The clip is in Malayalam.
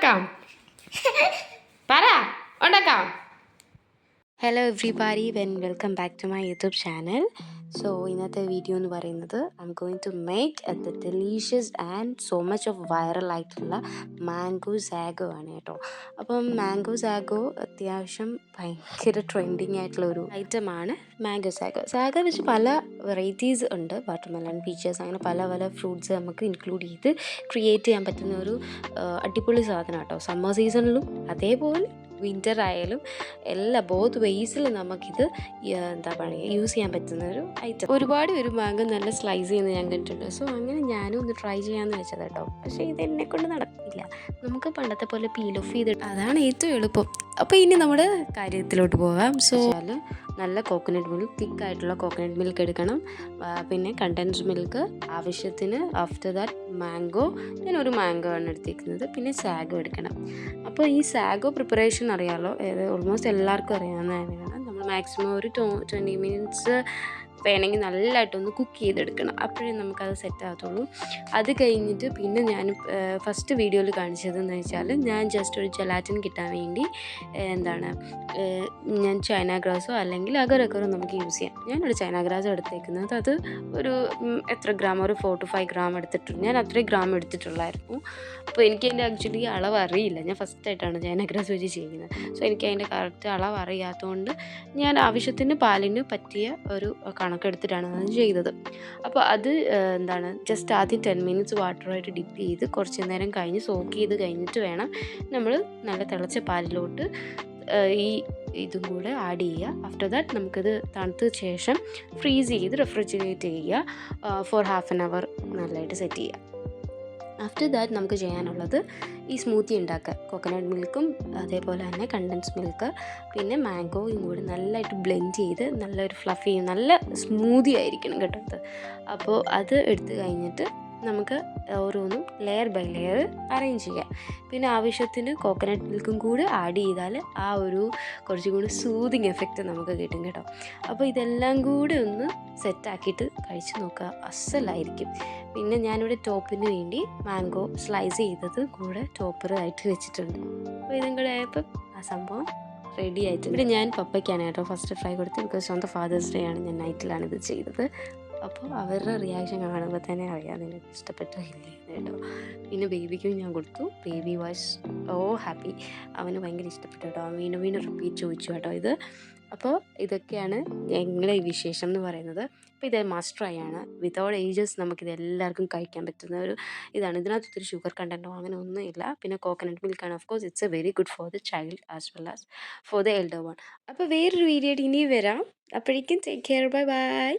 かん。hello everybody when welcome back to my YouTube channel so ഇന്നത്തെ വീഡിയോ എന്ന് പറയുന്നത് I'm going to make the delicious and so much of viral ആയിട്ടുള്ള മാംഗോ സാഗോ ആണ് കേട്ടോ. അപ്പം മാംഗോ സാഗോ അത്യാവശ്യം ഭയങ്കര ട്രെൻഡിങ് ആയിട്ടുള്ള ഒരു ഐറ്റമാണ് മാംഗോ സാഗോ സാഗോ വെച്ച് പല വെറൈറ്റീസ് ഉണ്ട്. വാട്ടർമെലൺ പീച്ചേഴ്സ് അങ്ങനെ പല പല ഫ്രൂട്ട്സ് നമുക്ക് ഇൻക്ലൂഡ് ചെയ്ത് ക്രിയേറ്റ് ചെയ്യാൻ പറ്റുന്ന ഒരു അടിപൊളി സാധനം കേട്ടോ. സമ്മർ സീസണിലും അതേപോലെ വിന്റർ ആയാലും എല്ലാ ബോത്ത് വേസിൽ നമുക്കിത് എന്താ പറയുക യൂസ് ചെയ്യാൻ പറ്റുന്ന ഒരു ഐറ്റം. ഒരുപാട് ഒരു മാങ്ങ നല്ല സ്ലൈസ് ചെയ്യുന്നത് ഞാൻ കണ്ടിട്ടുണ്ട്. സോ അങ്ങനെ ഞാനും ഒന്ന് ട്രൈ ചെയ്യാമെന്ന് വെച്ചത് കേട്ടോ. പക്ഷേ ഇത് എന്നെ കൊണ്ട് നടക്കില്ല. നമുക്ക് പണ്ടത്തെ പോലെ പീൽ ഓഫ് ചെയ്തിട്ട് അതാണ് ഏറ്റവും എളുപ്പം. അപ്പോൾ ഇനി നമ്മുടെ കാര്യത്തിലോട്ട് പോകാം. സോ നല്ല കോക്കനട്ട് മിൽക്ക് തിക്ക് ആയിട്ടുള്ള കോക്കനട്ട് മിൽക്ക് എടുക്കണം പിന്നെ കണ്ടൻസ് മിൽക്ക് ആവശ്യത്തിന് ആഫ്റ്റർ ദാറ്റ് മാംഗോ ഞാൻ ഒരു മാംഗോ ആണ് എടുത്തിരിക്കുന്നത്. പിന്നെ സാഗോ എടുക്കണം. അപ്പോൾ ഈ സാഗോ പ്രിപ്പറേഷൻ അറിയാമല്ലോ ഓൾമോസ്റ്റ് എല്ലാവർക്കും അറിയാവുന്നതാണ് നമ്മൾ മാക്സിമം ഒരു ട്വന്റി മിനിറ്റ്സ് വേണമെങ്കിൽ നല്ലതായിട്ടൊന്ന് കുക്ക് ചെയ്തെടുക്കണം. അപ്പോഴേ നമുക്കത് സെറ്റ് ആകത്തുള്ളൂ അത് കഴിഞ്ഞിട്ട് പിന്നെ ഞാൻ ഫസ്റ്റ് വീഡിയോയിൽ കാണിച്ചതെന്ന് വെച്ചാൽ ഞാൻ ജസ്റ്റ് ഒരു ജലാറ്റിൻ കിട്ടാൻ വേണ്ടി എന്താണ് ഞാൻ ചൈന ഗ്രാസോ അല്ലെങ്കിൽ അഗറക്കറോ നമുക്ക് യൂസ് ചെയ്യാം. ഞാനൊരു ചൈന ഗ്രാസ് എടുത്തേക്കുന്നത്. അത് ഒരു എത്ര ഗ്രാം ഒരു ഫോർ ടു ഫൈവ് ഗ്രാം എടുത്തിട്ടുണ്ട്. ഞാൻ അത്രയും ഗ്രാം എടുത്തിട്ടുള്ളായിരുന്നു. അപ്പോൾ എനിക്ക് എന്റെ ആക്ച്വലി അളവ് അറിയില്ല. ഞാൻ ഫസ്റ്റ് ആയിട്ടാണ് ചൈന ഗ്രാസ് വെച്ച് ചെയ്യുന്നത്. സോ എനിക്ക് അതിന്റെ കറക്റ്റ് അളവ് അറിയാത്തതുകൊണ്ട് ഞാൻ ആവശ്യത്തിന് പാലിന് പറ്റിയ ഒരു കണക്കെടുത്തിട്ടാണ് അത് ചെയ്തത്. അപ്പോൾ അത് എന്താണ് ജസ്റ്റ് ആദ്യം ടെൻ മിനിറ്റ്സ് വാട്ടറുമായിട്ട് ഡിപ്പ് ചെയ്ത് കുറച്ച് നേരം കഴിഞ്ഞ് സോക്ക് ചെയ്ത് കഴിഞ്ഞിട്ട് വേണം നമ്മൾ നല്ല തിളച്ച പാലിലോട്ട് ഈ ഇതും കൂടെ ആഡ് ചെയ്യുക. ആഫ്റ്റർ ദാറ്റ് നമുക്കിത് തണുത്ത ശേഷം ഫ്രീസ് ചെയ്ത് റെഫ്രിജറേറ്റ് ചെയ്യുക ഫോർ ഹാഫ് ആൻ അവർ നല്ലതായിട്ട് സെറ്റ് ചെയ്യുക. ആഫ്റ്റർ ദാറ്റ് നമുക്ക് ചെയ്യാനുള്ളത് ഈ സ്മൂത്തി ഉണ്ടാക്കുക. കോക്കനട്ട് മിൽക്കും അതേപോലെ തന്നെ കണ്ടൻസ് മിൽക്ക് പിന്നെ മാംഗോയും കൂടി നല്ലതായിട്ട് ബ്ലെൻഡ് ചെയ്ത് നല്ലൊരു ഫ്ലഫി നല്ല സ്മൂതി ആയിരിക്കണം കേട്ടോ അപ്പോൾ അത് എടുത്തു കഴിഞ്ഞിട്ട് നമുക്ക് ഓരോന്നും ലെയർ ബൈ ലെയർ അറേഞ്ച് ചെയ്യാം. പിന്നെ ആവശ്യത്തിന് കോക്കനട്ട് മിൽക്കും കൂടി ആഡ് ചെയ്താൽ ആ ഒരു കുറച്ചും കൂടി സൂതിങ് എഫക്റ്റ് നമുക്ക് കിട്ടും കേട്ടോ. അപ്പോൾ ഇതെല്ലാം കൂടി ഒന്ന് സെറ്റാക്കിയിട്ട് കഴിച്ച് നോക്കുക. അസലായിരിക്കും. പിന്നെ ഞാനിവിടെ ടോപ്പിന് വേണ്ടി മാംഗോ സ്ലൈസ് ചെയ്തത് കൂടെ ടോപ്പറായിട്ട് വെച്ചിട്ടുണ്ട്. അപ്പോൾ ഇതും കൂടെ ആയപ്പോൾ ആ സംഭവം റെഡി ആയിട്ട് ഇവിടെ ഞാൻ പപ്പയ്ക്കാണ് കേട്ടോ ഫസ്റ്റ് ഫ്രൈ കൊടുത്തത് because on the father's day ആണ് ഞാൻ നൈറ്റിലാണ് ഇത് ചെയ്തത്. അപ്പോൾ അവരുടെ റിയാക്ഷൻ കാണുമ്പോൾ തന്നെ അറിയാം നിങ്ങൾക്ക് ഇഷ്ടപ്പെട്ടോ ഇല്ലേ കേട്ടോ. പിന്നെ ബേബിക്കും ഞാൻ കൊടുത്തു. ബേബി വാസ് ഓ ഹാപ്പി അവന് ഭയങ്കര ഇഷ്ടപ്പെട്ടു കേട്ടോ. വീണ്ടും വീണ്ടും റിപ്പീറ്റ് ചോദിച്ചു കേട്ടോ ഇത്. അപ്പോൾ ഇതൊക്കെയാണ് ഞങ്ങളുടെ ഈ വിശേഷം എന്ന് പറയുന്നത്. അപ്പോൾ ഇത് മസ്റ്റ് വിതൗട്ട് ഏജസ് നമുക്കിത് എല്ലാവർക്കും കഴിക്കാൻ പറ്റുന്ന ഒരു ഇതാണ്. ഇതിനകത്ത് ഒത്തിരി ഷുഗർ കണ്ടന്റോ അങ്ങനെ ഒന്നും ഇല്ല പിന്നെ coconut മിൽക്കാണ് of course it's a very good for the child as well as for the elder one അപ്പോൾ വേറൊരു വീഡിയോ ഇനി വരാം. അപ്പോഴേക്കും ടേക്ക് കെയർ ബൈ ബൈ